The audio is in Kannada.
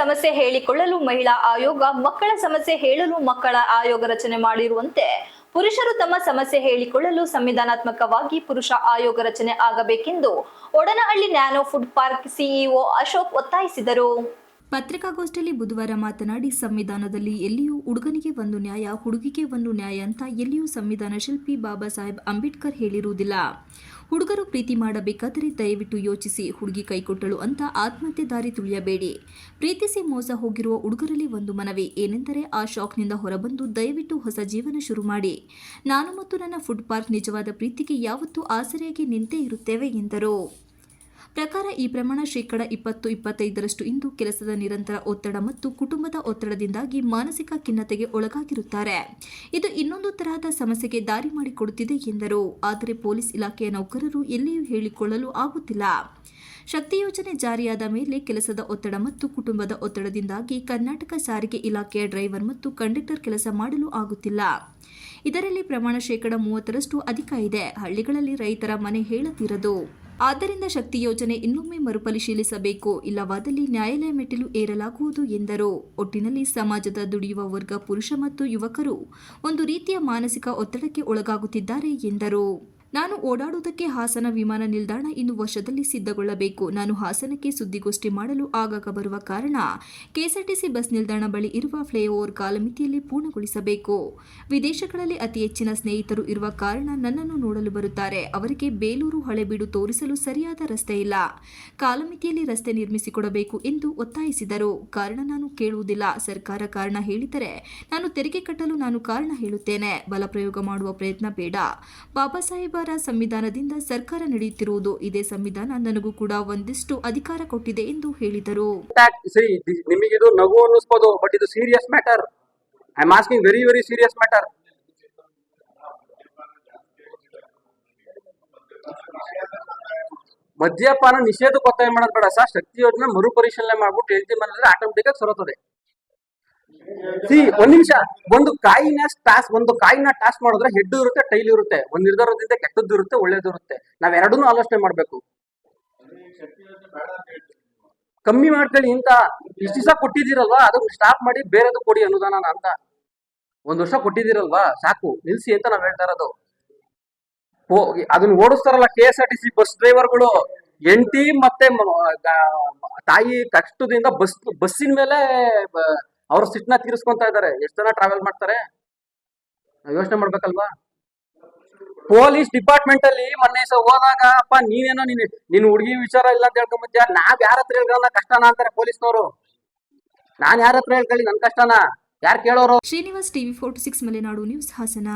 ಸಮಸ್ಯೆ ಹೇಳಿಕೊಳ್ಳಲು ಮಹಿಳಾ ಆಯೋಗ, ಮಕ್ಕಳ ಸಮಸ್ಯೆ ಹೇಳಲು ಮಕ್ಕಳ ಆಯೋಗ ರಚನೆ ಮಾಡಿರುವಂತೆ ಪುರುಷರು ತಮ್ಮ ಸಮಸ್ಯೆ ಹೇಳಿಕೊಳ್ಳಲು ಸಂವಿಧಾನಾತ್ಮಕವಾಗಿ ಪುರುಷ ಆಯೋಗ ರಚನೆ ಆಗಬೇಕೆಂದು Odanahalli nano food park CEO Ashok ಒತ್ತಾಯಿಸಿದರು. ಪತ್ರಿಕಾಗೋಷ್ಠಿಯಲ್ಲಿ ಬುಧವಾರ ಮಾತನಾಡಿ, ಸಂವಿಧಾನದಲ್ಲಿ ಎಲ್ಲಿಯೂ ಹುಡುಗನಿಗೆ ಒಂದು ನ್ಯಾಯ, ಹುಡುಗಿಗೆ ಒಂದು ನ್ಯಾಯ ಅಂತ ಎಲ್ಲಿಯೂ ಸಂವಿಧಾನ ಶಿಲ್ಪಿ ಬಾಬಾ ಸಾಹೇಬ್ ಅಂಬೇಡ್ಕರ್ ಹೇಳಿರುವುದಿಲ್ಲ. ಹುಡುಗರು ಪ್ರೀತಿ ಮಾಡಬೇಕಾದರೆ ದಯವಿಟ್ಟು ಯೋಚಿಸಿ, ಹುಡುಗಿ ಕೈಕೊಟ್ಟಳು ಅಂತ ಆತ್ಮಹತ್ಯೆ ದಾರಿ ತುಳಿಯಬೇಡಿ. ಪ್ರೀತಿಸಿ ಮೋಸ ಹೋಗಿರುವ ಹುಡುಗರಲ್ಲಿ ಒಂದು ಮನವಿ, ಏನೆಂದರೆ ಆ ಶಾಕ್ನಿಂದ ಹೊರಬಂದು ದಯವಿಟ್ಟು ಹೊಸ ಜೀವನ ಶುರು ಮಾಡಿ. ನಾನು ಮತ್ತು ನನ್ನ ಫುಡ್ ಪಾರ್ಕ್ ನಿಜವಾದ ಪ್ರೀತಿಗೆ ಯಾವತ್ತೂ ಆಸರೆಯಾಗಿ ನಿಂತೇ ಇರುತ್ತೇವೆ ಎಂದರು. ಪ್ರಕಾರ ಈ ಪ್ರಮಾಣ ಶೇಕಡ ಇಪ್ಪತ್ತು, ಇಪ್ಪತ್ತೈದರಷ್ಟು ಇಂದು ಕೆಲಸದ ನಿರಂತರ ಒತ್ತಡ ಮತ್ತು ಕುಟುಂಬದ ಒತ್ತಡದಿಂದಾಗಿ ಮಾನಸಿಕ ಖಿನ್ನತೆಗೆ ಒಳಗಾಗಿರುತ್ತಾರೆ. ಇದು ಇನ್ನೊಂದು ತರಹದ ಸಮಸ್ಯೆಗೆ ದಾರಿ ಮಾಡಿಕೊಡುತ್ತಿದೆ ಎಂದರು. ಆದರೆ ಪೊಲೀಸ್ ಇಲಾಖೆಯ ನೌಕರರು ಎಲ್ಲಿಯೂ ಹೇಳಿಕೊಳ್ಳಲು ಆಗುತ್ತಿಲ್ಲ. ಶಕ್ತಿ ಯೋಜನೆ ಜಾರಿಯಾದ ಮೇಲೆ ಕೆಲಸದ ಒತ್ತಡ ಮತ್ತು ಕುಟುಂಬದ ಒತ್ತಡದಿಂದಾಗಿ ಕರ್ನಾಟಕ ಸಾರಿಗೆ ಇಲಾಖೆಯ ಡ್ರೈವರ್ ಮತ್ತು ಕಂಡಕ್ಟರ್ ಕೆಲಸ ಮಾಡಲು ಆಗುತ್ತಿಲ್ಲ. ಇದರಲ್ಲಿ ಪ್ರಮಾಣ ಶೇಕಡ ಮೂವತ್ತರಷ್ಟು ಅಧಿಕ ಇದೆ. ಹಳ್ಳಿಗಳಲ್ಲಿ ರೈತರ ಮನೆ ಹೇಳತೀರದು ಆದ್ದರಿಂದ ಶಕ್ತಿ ಯೋಜನೆ ಇನ್ನೊಮ್ಮೆ ಮರುಪರಿಶೀಲಿಸಬೇಕು. ಇಲ್ಲವಾದಲ್ಲಿ ನ್ಯಾಯಾಲಯ ಮೆಟ್ಟಿಲು ಏರಲಾಗುವುದು ಎಂದರು. ಒಟ್ಟಿನಲ್ಲಿ ಸಮಾಜದ ದುಡಿಯುವ ವರ್ಗ, ಪುರುಷ ಮತ್ತು ಯುವಕರು ಒಂದು ರೀತಿಯ ಮಾನಸಿಕ ಒತ್ತಡಕ್ಕೆ ಒಳಗಾಗುತ್ತಿದ್ದಾರೆ ಎಂದರು. ನಾನು ಓಡಾಡುವುದಕ್ಕೆ ಹಾಸನ ವಿಮಾನ ನಿಲ್ದಾಣ ಇನ್ನು ವರ್ಷದಲ್ಲಿ ಸಿದ್ಧಗೊಳ್ಳಬೇಕು. ನಾನು ಹಾಸನಕ್ಕೆ ಸುದ್ದಿಗೋಷ್ಠಿ ಮಾಡಲು ಆಗಾಗ ಬರುವ ಕಾರಣ, ಕೆಎಸ್ಆರ್ಟಿಸಿ ಬಸ್ ನಿಲ್ದಾಣ ಬಳಿ ಇರುವ ಫ್ಲೈಓವರ್ ಕಾಲಮಿತಿಯಲ್ಲಿ ಪೂರ್ಣಗೊಳಿಸಬೇಕು. ವಿದೇಶಗಳಲ್ಲಿ ಅತಿ ಹೆಚ್ಚಿನ ಸ್ನೇಹಿತರು ಇರುವ ಕಾರಣ ನನ್ನನ್ನು ನೋಡಲು ಬರುತ್ತಾರೆ. ಅವರಿಗೆ ಬೇಲೂರು ಹಳೆಬೀಡು ತೋರಿಸಲು ಸರಿಯಾದ ರಸ್ತೆ ಇಲ್ಲ. ಕಾಲಮಿತಿಯಲ್ಲಿ ರಸ್ತೆ ನಿರ್ಮಿಸಿಕೊಡಬೇಕು ಎಂದು ಒತ್ತಾಯಿಸಿದರು. ಕಾರಣ ನಾನು ಕೇಳುವುದಿಲ್ಲ. ಸರ್ಕಾರ ಕಾರಣ ಹೇಳಿದರೆ ನಾನು ತೆರಿಗೆ ಕಟ್ಟಲು ನಾನು ಕಾರಣ ಹೇಳುತ್ತೇನೆ. ಬಲಪ್ರಯೋಗ ಮಾಡುವ ಪ್ರಯತ್ನ ಬೇಡ. ಬಾಬಾ ಸಂವಿಧಾನದಿಂದ ಸರ್ಕಾರ ನಡೆಯುತ್ತಿರುವುದು ಇದೇ ಸಂವಿಧಾನ ನನಗೂ ಕೂಡ ಒಂದಿಷ್ಟು ಅಧಿಕಾರ ಕೊಟ್ಟಿದೆ ಎಂದು ಹೇಳಿದರು. ಸರಿ ನಿಮಗೆ ಇದು ನಗು ಅನ್ನಿಸ್ಬೋದು ಬಟ್ ಇದು serious matter I am asking very very serious matter ಮದ್ಯಪಾನ ನಿಷೇಧ ಒತ್ತಾಯ ಮಾಡೋದು ಬೇಡ. ಸರ್ ಶಕ್ತಿ ಯೋಜನೆ ಮರುಪರಿಶೀಲನೆ ಮಾಡ್ಬಿಟ್ಟು ಹೆಲ್ತಿ ಮನೆಯಲ್ಲಿ ಆಟೋಮೆಟಿಕ್ ಆಗಿ ಸರೋತದೆ. ಸಿ, ಒಂದ್ ನಿಮಿಷ. ಒಂದು ಕಾಯಿನ ಟಾಸ್, ಒಂದು ಕಾಯಿನ ಟಾಸ್ ಮಾಡಿದ್ರೆ ಹೆಡ್ ಇರುತ್ತೆ ಟೈಲ್ ಇರುತ್ತೆ. ಒಂದ್ ನಿರ್ಧಾರದಿಂದ ಕೆಟ್ಟದ್ದು ಇರುತ್ತೆ, ಒಳ್ಳೇದು ಇರುತ್ತೆ. ನಾವ್ ಎರಡನ್ನೂ ಆಲೋಚನೆ ಮಾಡ್ಬೇಕು. ಕಮ್ಮಿ ಮಾಡ್ಕೊಳ್ಳಿ ಇಂತ ಇಷ್ಟು ದಿವಸ ಕೊಟ್ಟಿದ್ದೀರಲ್ವಾ? ಅದನ್ನ ಸ್ಟಾಪ್ ಮಾಡಿ ಬೇರೆದು ಕೊಡಿ ಅನುದಾನ ಅಂತ. ಒಂದ್ ವರ್ಷ ಕೊಟ್ಟಿದ್ದೀರಲ್ವಾ? ಸಾಕು. ನಿಲ್ಸಿ ಅಂತ ನಾವ್ ಹೇಳ್ತಾ ಇರೋದು. ಓ, ಅದನ್ನ ಓಡಿಸ್ತಾರಲ್ಲ K S R T C bus ಡ್ರೈವರ್ಗಳು ಎಂಟಿ ಮತ್ತೆ ತಾಯಿ ಕಷ್ಟದಿಂದ ಬಸ್, ಬಸ್ಸಿನ ಮೇಲೆ ಅವ್ರ ಸಿಟ್ನ ತೀರಿಸ್ಕೊಂತ ಇದ್ದಾರೆ. ಎಷ್ಟು ಜನ ಟ್ರಾವೆಲ್ ಮಾಡ್ತಾರೆ? ಯೋಚನೆ ಮಾಡ್ಬೇಕಲ್ವಾ? ಪೊಲೀಸ್ ಡಿಪಾರ್ಟ್ಮೆಂಟ್ ಅಲ್ಲಿ ಮೊನ್ನೆ ಸಹ ಹೋದಾಗ, ಅಪ್ಪ ನೀನೇನೋ ನೀನ್, ನಿನ್ ಹುಡುಗಿ ವಿಚಾರ ಇಲ್ಲ ಅಂತ ಹೇಳ್ಕೊಂಬತ್ತೀಯ ನಾವ್ ಯಾರ ಹತ್ರ ಹೇಳ್ಕೊಳ್ಳೋಣ ಕಷ್ಟನ? ಅಂತಾರೆ ಪೊಲೀಸ್ನವರು. ನಾನ್ ಯಾರ ಹತ್ರ ಹೇಳ್ಕೊಳ್ಳಿ? ನನ್ ಕಷ್ಟನ? ಯಾರು ಕೇಳೋರು? Srinivas TV forty six Malenadu news Hassan.